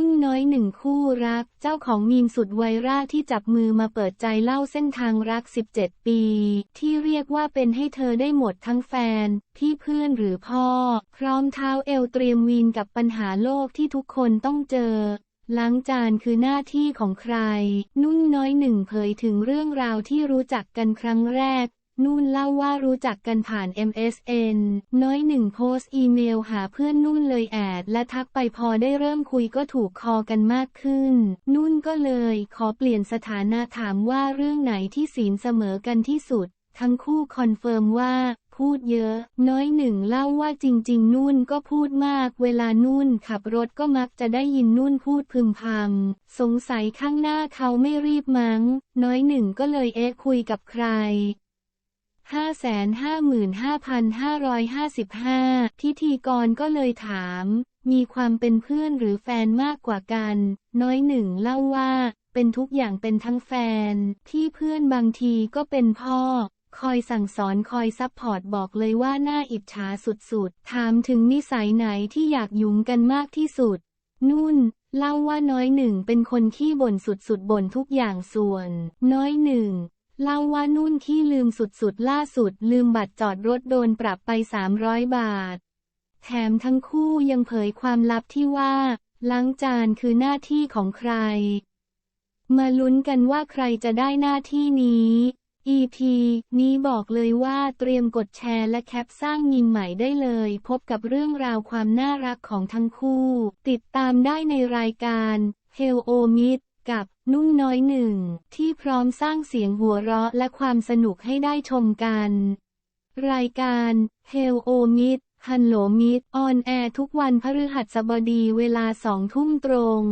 นุ่นน้อยหนึ่งคู่รัก เจ้าของมีมสุดไวรัลที่จับมือมาเปิดใจเล่าเส้นทางรัก 17 ปี ที่เรียกว่าเป็นให้เธอได้หมดทั้งแฟน พี่เพื่อนหรือพ่อ พร้อมเท้าเอวเตรียมวีนกับปัญหาโลกที่ทุกคนต้องเจอล้างจานคือหน้าที่ของใคร นุ่นน้อยหนึ่งเผยถึงเรื่องราวที่รู้จักกันครั้งแรก นุ่นเล่าว่ารู้จักกันผ่าน MSN น้อยหนึ่งโพสต์อีเมลหาเพื่อนนุ่นเลยแอด และทักไปพอได้เริ่มคุยก็ถูกคอกันมากขึ้น นุ่นก็เลย ขอเปลี่ยนสถานะถามว่าเรื่องไหนที่ศีลเสมอกันที่สุด ทั้งคู่คอนเฟิร์มว่าพูดเยอะ น้อยหนึ่งเล่าว่าจริง ๆ นุ่นก็พูดมาก เวลานุ่นขับรถก็มักจะได้ยินนุ่นพูดพึมพำสงสัยข้างหน้าเขาไม่รีบมัง้ง น้อยหนึ่งก็เลยเอ๊ะคุยกับใคร 555,555 พิธีกรก็เลยถาม มีความเป็นเพื่อนหรือแฟนมากกว่ากัน น้อยหนึ่งเล่าว่า เป็นทุกอย่างเป็นทั้งแฟน ที่เพื่อนบางทีก็เป็นพ่อ คอยสั่งสอนคอยซัพพอร์ตบอกเลยว่าน่าอิจฉาสุดๆ ถามถึงนิสัยไหนที่อยากยุ่งกันมากที่สุด นุ่นเล่าว่าน้อยหนึ่งเป็นคนขี้บ่นสุดๆบ่นทุกอย่างส่วน น้อยหนึ่ง เล่าว่านุ่นขี้ลืมสุดๆ ล่าสุด ลืมบัตรจอดรถโดนปรับไป 300 บาท แถมทั้งคู่ยังเผยความลับที่ว่า ล้างจานคือหน้าที่ของใคร มาลุ้นกันว่าใครจะได้หน้าที่นี้ EP นี้บอกเลยว่าเตรียมกดแชร์และแคปสร้างมีมใหม่ได้เลย พบกับเรื่องราวความน่ารักของทั้งคู่ ติดตามได้ในรายการ h e l o m i d กับนุ่นน้อยหนึ่ง ที่พร้อมสร้างเสียงหัวเราะและความสนุกให้ได้ชมกัน รายการ h e l o m i d ฮันโหลมิดออนแอร์ทุกวันพฤหัสบดีเวลาสองทุ่มตรง